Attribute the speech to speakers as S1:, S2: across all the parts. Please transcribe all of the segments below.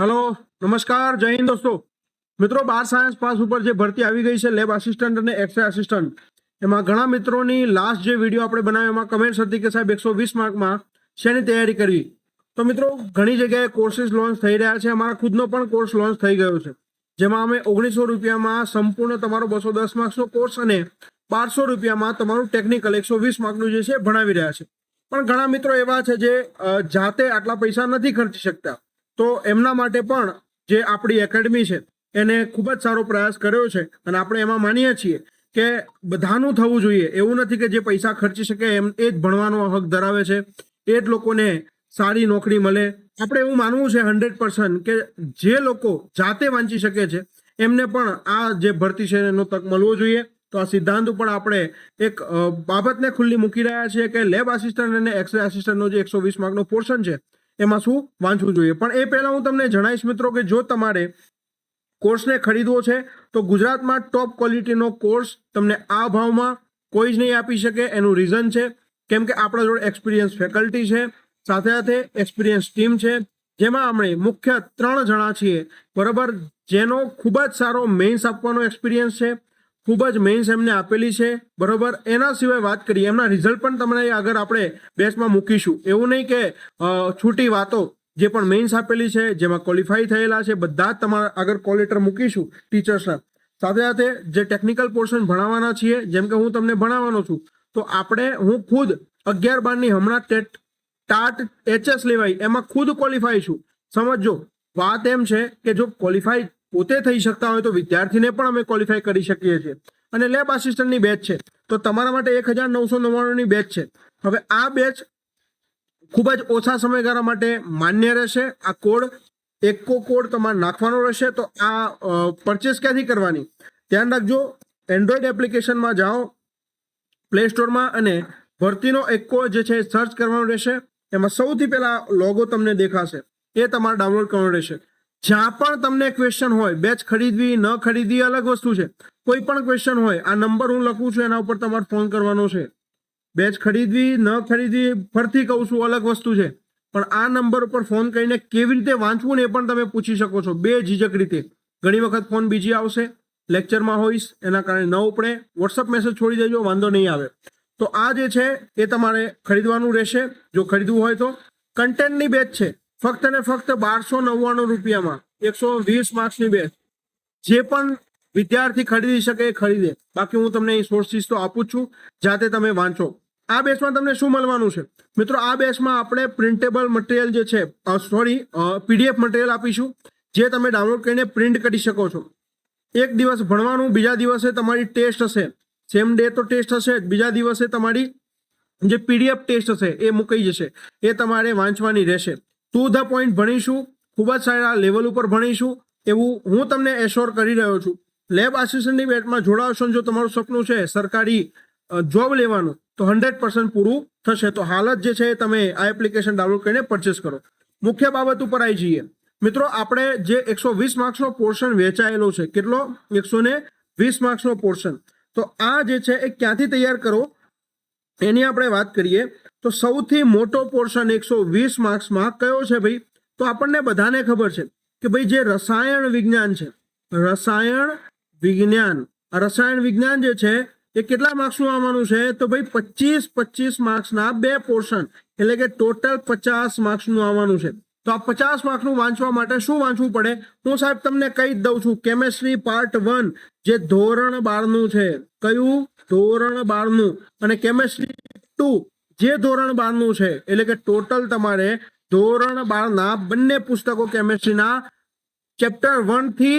S1: Hello નમસ્કાર, જય હિન્દ દોસ્તો. મિત્રો, બાર સાયન્સ પાસ ઉપર જે ભરતી આવી ગઈ છે લેબ આસિસ્ટન્ટ અને એક્સરે આસિસ્ટન્ટ એમાં ઘણા મિત્રોની લાસ્ટ જે વીડિયો આપણે બનાવ્યો, એમાં કમેન્ટ્સ હતી કે સાહેબ એકસો વીસ માર્કમાં શેની તૈયારી કરવી? તો મિત્રો, ઘણી જગ્યાએ કોર્સીસ લોન્ચ થઈ રહ્યા છે, અમારા ખુદનો પણ કોર્સ લોન્ચ થઈ ગયો છે. જેમાં અમે ઓગણીસો રૂપિયામાં સંપૂર્ણ તમારો બસો દસ માર્ક્સનો કોર્સ અને બારસો રૂપિયામાં તમારું ટેકનિકલ એકસો વીસ માર્કનું જે છે ભણાવી રહ્યા છે. પણ ઘણા મિત્રો એવા છે જે જાતે આટલા પૈસા નથી ખર્ચી શકતા. તો એમના માટે પણ જે આપણી એકેડમી છે, એને ખૂબ જ સારો પ્રયાસ કર્યો છે અને આપણે એમાં માનીએ છીએ કે બધાનું થવું જોઈએ. એવું નથી કે જે પૈસા ખર્ચી શકે એમ, એ જ ભણવાનો હક ધરાવે છે. એ જ લોકોને સારી નોકરી મળે. આપણે એવું માનવું છે હંડ્રેડ પર્સન્ટ કે જે લોકો જાતે વાંચી શકે છે, એમને પણ આ જે ભરતી છે એનો તક મળવો જોઈએ. તો આ સિદ્ધાંત ઉપર આપણે એક બાબતને ખુલ્લી મૂકી રહ્યા છીએ કે લેબ આસિસ્ટન્ટ અને એક્સરે આસિસ્ટન્ટનો જે એકસો વીસ માર્કનો પોર્શન છે એમાં શું? વાંચવું જોઈએ. પણ એ પહેલાં હું તમને જણાવીશ મિત્રો કે જો તમારે કોર્સને ખરીદવો છે, તો ગુજરાતમાં ટોપ ક્વોલિટીનો કોર્સ તમને આ ભાવમાં કોઈ જ નહીં આપી શકે. એનું રીઝન છે, કેમ કે આપણા જોડે એક્સપિરિયન્સ ફેકલ્ટી છે, સાથે સાથે એક્સપિરિયન્સ ટીમ છે, જેમાં આપણે મુખ્ય ત્રણ જણા છીએ. બરાબર? જેનો ખૂબ જ સારો મેઇન્સ આપવાનો એક્સપિરિયન્સ છે. ખૂબ જ મેઇન્સ એમને આપેલી છે, બરોબર? એના સિવાય વાત કરીએ, એમના રિઝલ્ટ પણ તમને આગળ આપણે બેચમાં મૂકીશું. એવું નહીં કે છૂટી વાતો જે પણ મેઇન્સ આપેલી છે, જેમાં ક્વોલિફાઈ થયેલા છે, બધા જ તમારા આગળ કોલેટર મૂકીશું ટીચર્સના સાથે સાથે જે ટેકનિકલ પોર્શન ભણાવવાના છીએ, જેમ કે હું તમને ભણાવવાનો છું, તો આપણે, હું ખુદ અગિયાર બારની હમણાં ટેટ, ટાટ એચએસ લેવાય એમાં ખુદ ક્વોલિફાય છું. સમજો વાત એમ છે કે જો ક્વોલિફાય પોતે થઈ શકતા હોય તો વિદ્યાર્થીને પણ અમે ક્વોલિફાય કરી શકીએ છીએ. અને લેબ આસિસ્ટન્ટની બેચ છે. તો તમારા માટે એક હજાર નવસો નવ્વાણુંની બેચ છે. હવે આ બેચ ખૂબ જ ઓછા સમયગાળા માટે માન્ય રહેશે. આ કોડ એકો કોડ તમારે નાખવાનો રહેશે. તો આ પરચેસ ક્યાંથી કરવાની? ધ્યાન રાખજો એન્ડ્રોઈડ એપ્લિકેશનમાં જાઓ પ્લે સ્ટોરમાં અને ભરતીનો એકો જે છે સર્ચ કરવાનો રહેશે. એમાં સૌથી પહેલા લોગો તમને દેખાશે. એ તમારે ડાઉનલોડ કરવાનો રહેશે. જ્યાં પણ તમને ક્વેશ્ચન હોય બેચ ખરીદવી, ન ખરીદવી, અલગ વસ્તુ છે. કોઈ પણ ક્વેશ્ચન હોય, આ નંબર હું લખું છું, એના ઉપર તમારે ફોન કરવાનો છે. બેચ ખરીદવી, ન ખરીદવી ફરતી કહું છું, અલગ વસ્તુ છે. પણ આ નંબર ઉપર ફોન કરીને કેવી રીતે વાંચવું ને એ પણ તમે પૂછી શકો છો. બે ઝીઝક રીતે. ઘણી વખત ફોન બીજી આવશે. લેક્ચરમાં હોઈશ, એના કારણે ન ઉપડે. વોટ્સઅપ મેસેજ છોડી દેજો, વાંધો નહીં આવે. તો આ જે છે, એ તમારે ખરીદવાનું રહેશે. જો ખરીદવું હોય તો. કન્ટેન્ટની બેચ છે. ફક્ત ને ફક્ત બારસો નવ્વાણું રૂપિયામાં, એકસો વીસ માર્ક્સની બેચ. જે પણ વિદ્યાર્થી ખરીદી શકે એ ખરીદે. બાકી હું તમને સોર્સિસ તો આપું છું, જાતે તમે વાંચો. આ બેચમાં તમને શું મળવાનું છે? મિત્રો, આ બેચમાં આપણે પ્રિન્ટેબલ મટીરિયલ જે છે સોરી પીડીએફ મટીરિયલ આપીશું, જે તમે ડાઉનલોડ કરીને પ્રિન્ટ કરી શકો છો. એક દિવસ ભણવાનું, બીજા દિવસે તમારી ટેસ્ટ હશે. સેમ ડે તો ટેસ્ટ હશે જ બીજા દિવસે તમારી જે પીડીએફ ટેસ્ટ હશે, એ મુકાઈ જશે. એ તમારે વાંચવાની રહેશે. ટુ ધ પોઈન્ટ ભણીશું. ખૂબ જ સારા લેવલ ઉપર ભણીશું. એવું હું તમને એશ્યોર કરી રહ્યો છું. લેબ આસિસ્ટન્ટની બેટમાં જોડાવશો જો તમારું સપનું છે સરકારી જોબ લેવાનું, તો હંડ્રેડ પર્સન્ટ પૂરું થશે. તો હાલ જ છે તમે આ એપ્લિકેશન ડાઉનલોડ કરીને પરચેસ કરો. મુખ્ય બાબત ઉપર આવી જઈએ. મિત્રો, આપણે જે એકસો વીસ માર્ક્સનો પોર્શન વેચાયેલો છે, કેટલો? એકસો ને વીસ માર્ક્સનો પોર્શન તો આ જે છે એ ક્યાંથી તૈયાર કરો? એની આપણે વાત કરીએ. તો સૌથી મોટો પોર્શન એકસો વીસ માર્ક્સમાં કયો છે ભાઈ? તો આપણને બધાને ખબર છે કે ભાઈ જે રસાયણ વિજ્ઞાન છે, રસાયણ વિજ્ઞાન રસાયણ વિજ્ઞાન જે છે, એ કેટલા માર્ક્સનું આવવાનું છે? તો ભાઈ પચીસ પચીસ માર્ક્સના બે પોર્શન એટલે કે ટોટલ પચાસ માર્ક્સનું આવવાનું છે. તો આ પચાસ માર્ક્સનું વાંચવા માટે શું વાંચવું પડે? હું સાહેબ તમને કહી જ દઉં છું કેમેસ્ટ્રી પાર્ટ વન જે ધોરણ બારનું છે. કયું? ધોરણ બારનું અને કેમેસ્ટ્રી ટુ જે ધોરણ બારનું છે, એટલે કે ટોટલ તમારે ધોરણ બારના બંને પુસ્તકો કેમેસ્ટ્રીના ચેપ્ટર વનથી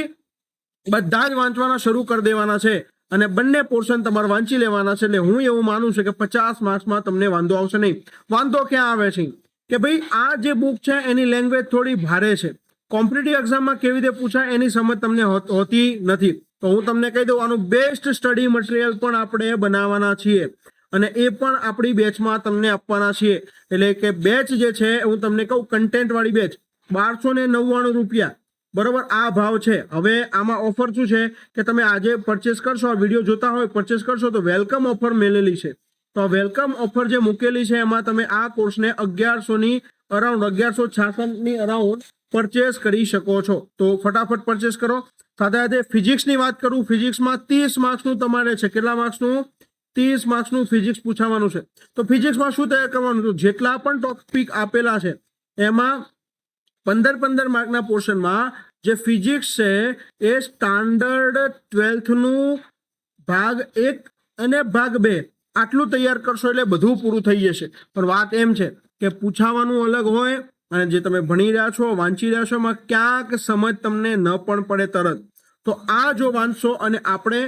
S1: બધા જ વાંચવાના શરૂ કરી દેવાના છે અને બંને પોર્શન તમારે વાંચી લેવાના છે, એટલે હું એવું માનું છું કે પચાસ માર્ક્સમાં તમને વાંધો આવશે નહીં. વાંધો ક્યાં આવે છે? કે ભાઈ, આ જે બુક છે એની લેંગ્વેજ થોડી ભારે છે. કોમ્પિટેટિવ એક્ઝામમાં કેવી રીતે પૂછાય એની સમજ તમને હોતી નથી. તો હું તમને કહી દઉં, આનું બેસ્ટ સ્ટડી મટીરિયલ પણ આપણે બનાવવાના છીએ. અને એ પણ આપણી બેચમાં તમને આપવાના છીએ. એટલે કે બેચ જે છે, હું તમને કહું કન્ટેન્ટ વાળી બેચ બારસો ને નવ્વાણું રૂપિયા. બરોબર? આ ભાવ છે. હવે આમાં ઓફર શું છે કે તમે આજે પરચેસ કરશો, આ વીડિયો જોતા હોય પરચેસ કરશો, તો વેલકમ ઓફર મેલેલી છે. તો વેલકમ ઓફર જે મૂકેલી છે, એમાં તમે આ કોર્સને અગિયારસો ની અરાઉન્ડ અગિયારસો છાસઠની અરાઉન્ડ પરચેસ કરી શકો છો. તો ફટાફટ પરચેસ કરો. સાથે સાથે ફિઝિક્સની વાત કરું. ફિઝિક્સમાં ત્રીસ માર્ક્સનું તમારે છે. કેટલા માર્ક્સનું ત્રીસ માર્ક્સનું ફિઝિક્સ પૂછાવાનું છે. તો ફિઝિક્સમાં શું તૈયાર કરવાનું છે? જેટલા પણ ટોપિક આપેલા છે, એમાં પંદર પંદર માર્કના પોર્શનમાં જે ફિઝિક્સ છે, એ સ્ટાન્ડર્ડ ટ્વેલ્થનું ભાગ એક અને ભાગ બે આટલું તૈયાર કરશો એટલે બધું પૂરું થઈ જશે. પણ વાત એમ છે કે પૂછાવાનું અલગ હોય અને જે તમે ભણી રહ્યા છો, વાંચી રહ્યા છો, એમાં ક્યાંક સમજ તમને ન પણ પડે તરત. તો આ જો વાંચશો અને આપણે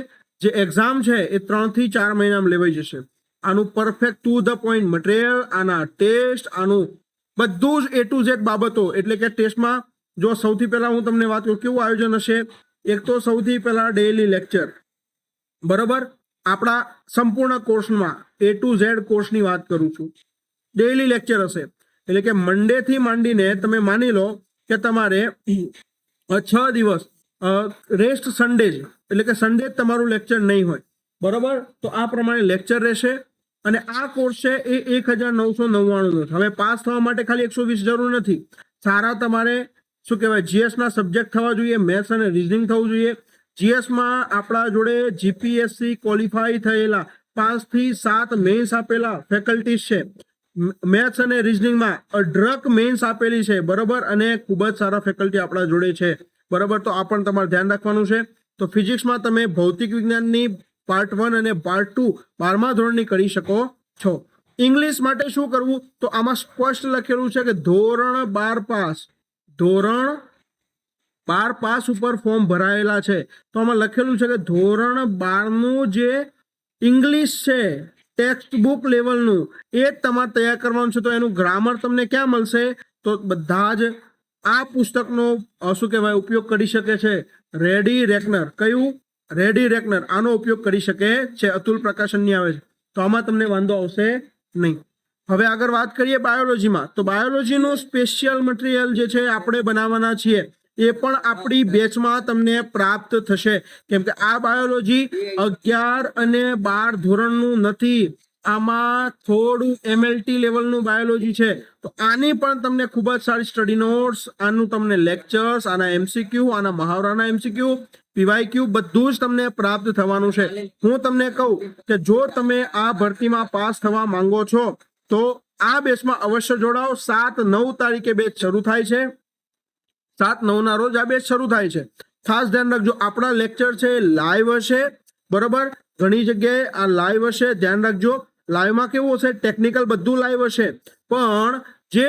S1: જે એક્ઝામ છે, એ ત્રણથી ચાર મહિનામાં લેવાઈ જશે. આનું perfect to the point material આના ટેસ્ટ આનું બધું જ એ ટુ ઝેડ બાબતો. એટલે કે ટેસ્ટમાં જો સૌથી પહેલા હું તમને વાત કરું, કેવું આયોજન હશે? એક તો સૌથી પહેલા ડેઈલી લેક્ચર બરોબર? આપણા સંપૂર્ણ કોર્સમાં એ ટુ ઝેડ કોર્સની વાત કરું છું. ડેઈલી લેક્ચર હશે. એટલે કે મંડેથી માંડીને તમે માની લો કે તમારે છ દિવસ રેસ્ટ સન્ડે જ. એટલે કે સન્ડે જ તમારું લેક્ચર નહીં હોય. બરોબર? તો આ પ્રમાણે લેક્ચર રહેશે. અને આ કોર્સ છે એ એક હજાર નવસો નવ્વાણુંનો છે. હવે પાસ થવા માટે ખાલી એકસો વીસ જરૂર નથી. સારા તમારે, શું કહેવાય જીએસના સબ્જેક્ટ થવા જોઈએ મેથ્સ અને રિઝનિંગ થવું જોઈએ. જીએસમાં આપણા જોડે જીપીએસસી ક્વોલિફાઈ થયેલા પાંચથી સાત મેન્સ આપેલા ફેકલ્ટીઝ છે. મેથ્સ અને રિઝનિંગમાં ડ્રગ મેન્સ આપેલી છે. બરોબર? અને ખૂબ જ સારા ફેકલ્ટી આપણા જોડે છે. બરોબર? તો આ પણ તમારે ધ્યાન રાખવાનું છે. તો ફિઝિક્સમાં તમે ભૌતિક વિજ્ઞાનની પાર્ટ વન અને પાર્ટ ટુ બારમા ધોરણની કરી શકો છો. ઇંગ્લિશ માટે શું કરવું? તો આમાં સ્પષ્ટ લખેલું છે કે ધોરણ બાર પાસ. ધોરણ બાર પાસ ઉપર ફોર્મ ભરાયેલા છે. તો આમાં લખેલું છે કે ધોરણ બારનું જે ઇંગ્લિશ છે ટેક્સ્ટ બુક લેવલનું એ જ તમારે તૈયાર કરવાનું છે. તો એનું ગ્રામર તમને ક્યાં મળશે? તો બધા જ આ પુસ્તકનો શું કહેવાય, ઉપયોગ કરી શકે છે? Ready reckoner. કયું? Ready reckoner. આનો ઉપયોગ કરી શકે છે. અતુલ પ્રકાશનની આવે છે. તો આમાં તમને વાંધો આવશે નહીં. હવે આગળ વાત કરીએ બાયોલોજીમાં. તો બાયોલોજીનું સ્પેશિયલ મટીરિયલ જે છે, આપણે બનાવવાના છીએ. એ પણ આપણી બેચમાં તમને પ્રાપ્ત થશે. કેમ કે આ બાયોલોજી અગિયાર અને બાર ધોરણનું નથી. આમાં થોડું એમએલટી લેવલનું બાયોલોજી છે. તો આની પણ તમને ખૂબ જ સારી સ્ટડી નોટ્સ આનું તમને લેક્ચર્સ આના એમસીક્યુ આના મહાવરાના એમસીક્યુ પીવાયક્યુ બધું જ તમને પ્રાપ્ત થવાનું છે. હું તમને કહું કે જો તમે આ ભરતીમાં પાસ થવા માંગો છો, તો આ બેચમાં અવશ્ય જોડાઓ. સાત નવ તારીખે બેચ શરૂ થાય છે. સાત નવના રોજ આ બેચ શરૂ થાય છે. ખાસ ધ્યાન રાખજો, આપણા લેક્ચર છે લાઈવ હશે. બરોબર? ઘણી જગ્યાએ આ લાઈવ હશે. ધ્યાન રાખજો. લાઈવમાં કેવું હશે? ટેકનિકલ બધું લાઈવ હશે. પણ જે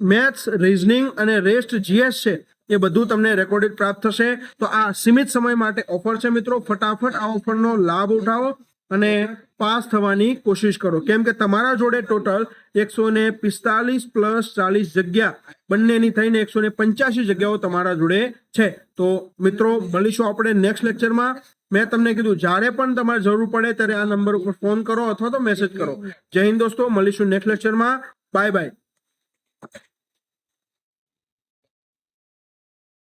S1: મેથ્સ રિઝનિંગ અને રેસ્ટ જીએસ છે, એ બધું તમને રેકોર્ડેડ પ્રાપ્ત થશે. તો આ સીમિત સમય માટે ઓફર છે મિત્રો. ફટાફટ આ ઓફરનો લાભ ઉઠાવો અને પાસ થવાની કોશિશ કરો. કેમ કે તમારા જોડે ટોટલ એકસો ને પિસ્તાલીસ પ્લસ ચાલીસ જગ્યા બંનેની થઈને એકસો ને પંચ્યાસી જગ્યાઓ તમારા જોડે છે. તો મિત્રો, મળીશું આપણે નેક્સ્ટ લેક્ચરમાં મેં તમને કીધું, જ્યારે પણ તમારે જરૂર પડે ત્યારે આ નંબર ઉપર ફોન કરો અથવા તો મેસેજ કરો. જય હિન્દ દોસ્તો, મળીશું નેક્સ્ટ લેક્ચરમાં બાય બાય